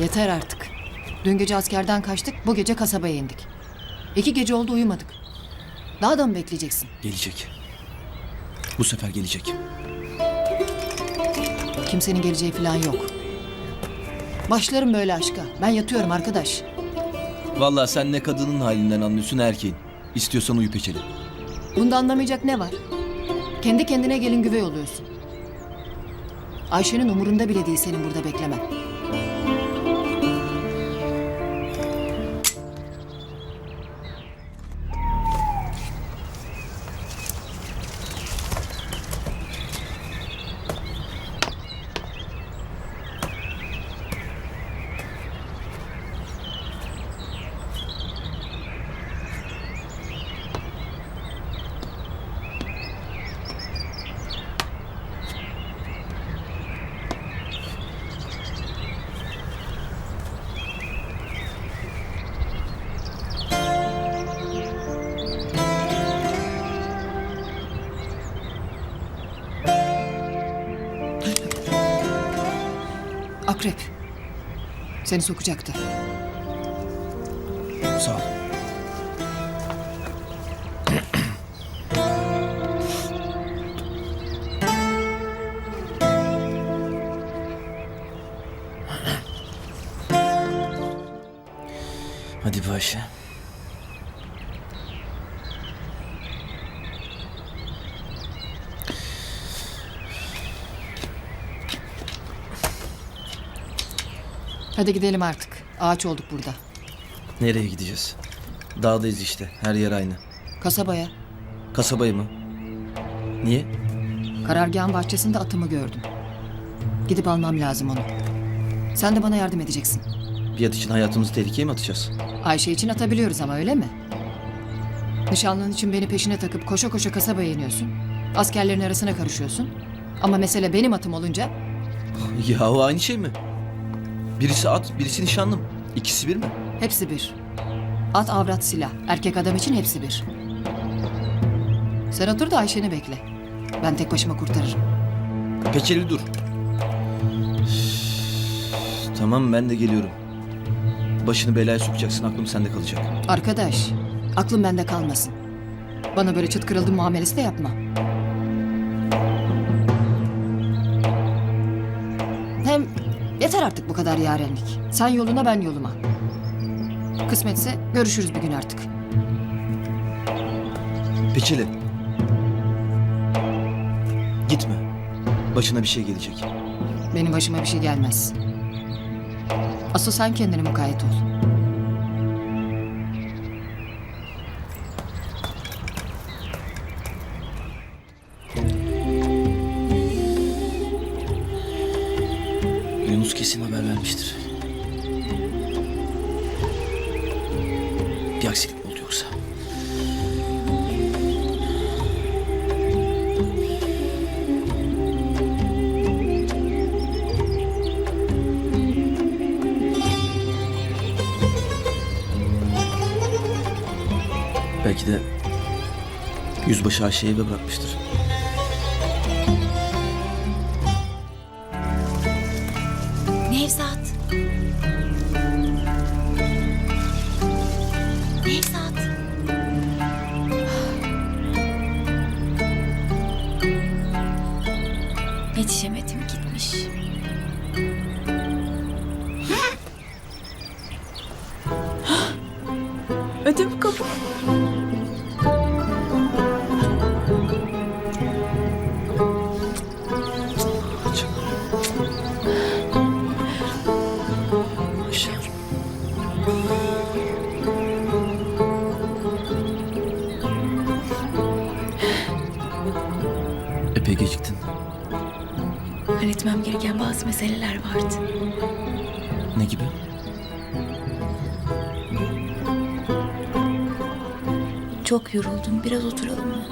Yeter artık. Dün gece askerden kaçtık, bu gece kasabaya indik. İki gece oldu uyumadık. Daha da mı bekleyeceksin? Gelecek. Bu sefer gelecek. Kimsenin geleceği falan yok. Başlarım böyle aşka. Ben yatıyorum arkadaş. Vallahi sen ne kadının halinden anlıyorsun ne erkeğin. İstiyorsan uyu peçeli. Bunda anlamayacak ne var? Kendi kendine gelin güvey oluyorsun. Ayşe'nin umurunda bile değil senin burada beklemen. Akrep. Seni sokacaktı. Sağ ol. Hadi be Hadi gidelim artık. Ağaç olduk burada. Nereye gideceğiz? Dağdayız işte. Her yer aynı. Kasabaya. Kasabaya mı? Niye? Karargahın bahçesinde atımı gördüm. Gidip almam lazım onu. Sen de bana yardım edeceksin. Biat için hayatımızı tehlikeye mi atacağız? Ayşe için atabiliyoruz ama öyle mi? Nişanlın için beni peşine takıp koşa koşa kasabaya iniyorsun. Askerlerin arasına karışıyorsun. Ama mesele benim atım olunca Yahu aynı şey mi? Birisi at, birisi nişanlım. İkisi bir mi? hepsi bir. At, avrat, silah. Erkek adam için hepsi bir. Sen otur da Ayşe'ni bekle. Ben tek başıma kurtarırım. Peçeli dur. tamam ben de geliyorum. Başını belaya sokacaksın aklım sende kalacak. Arkadaş, aklım bende kalmasın. Bana böyle çıt kırıldım muamelesi de yapma. Yeter artık bu kadar yarenlik. Sen yoluna ben yoluma. Kısmetse görüşürüz bir gün artık. Peçeli. Gitme. Başına bir şey gelecek. Benim başıma bir şey gelmez. Asıl sen kendine mukayyet ol. Kesin haber vermiştir. Bir aksilik mi oldu yoksa? Belki de yüzbaşı Ayşe'yi eve bırakmıştır. Nevzat. Yetişemedim gitmiş. Ödüm kapı. Epey geciktin. Halletmem gereken bazı meseleler vardı. Ne gibi? Çok yoruldum. Biraz oturalım mı?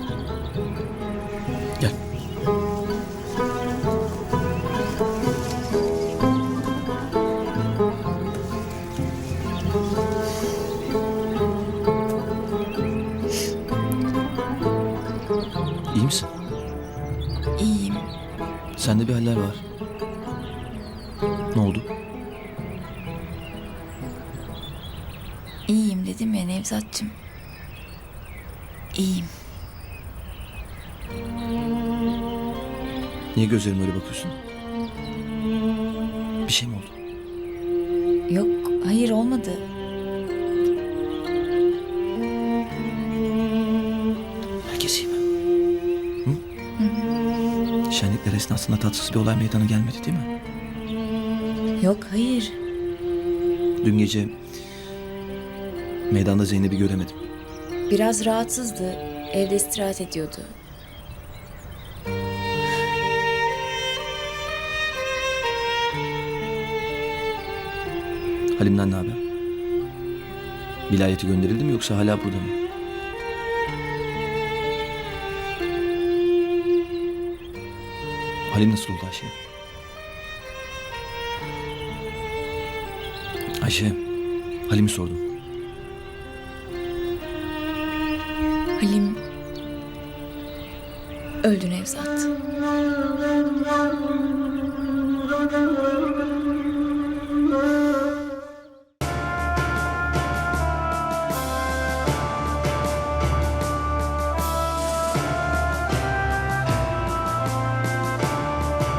Sende bir haller var. Ne oldu? İyiyim dedim ya Nevzat'cığım. İyiyim. Niye gözlerime öyle bakıyorsun? Bir şey mi oldu? Yok, hayır olmadı. Şenlikler esnasında tatsız bir olay meydana gelmedi değil mi? Yok hayır. Dün gece meydanda Zeynep'i göremedim. Biraz rahatsızdı. Evde istirahat ediyordu. Halim'den ne haber? Vilayete gönderildi mi yoksa hala burada mı? Halim nasıl oldu Ayşe? Ayşe, Halim'i sordum. Halim öldü Nevzat.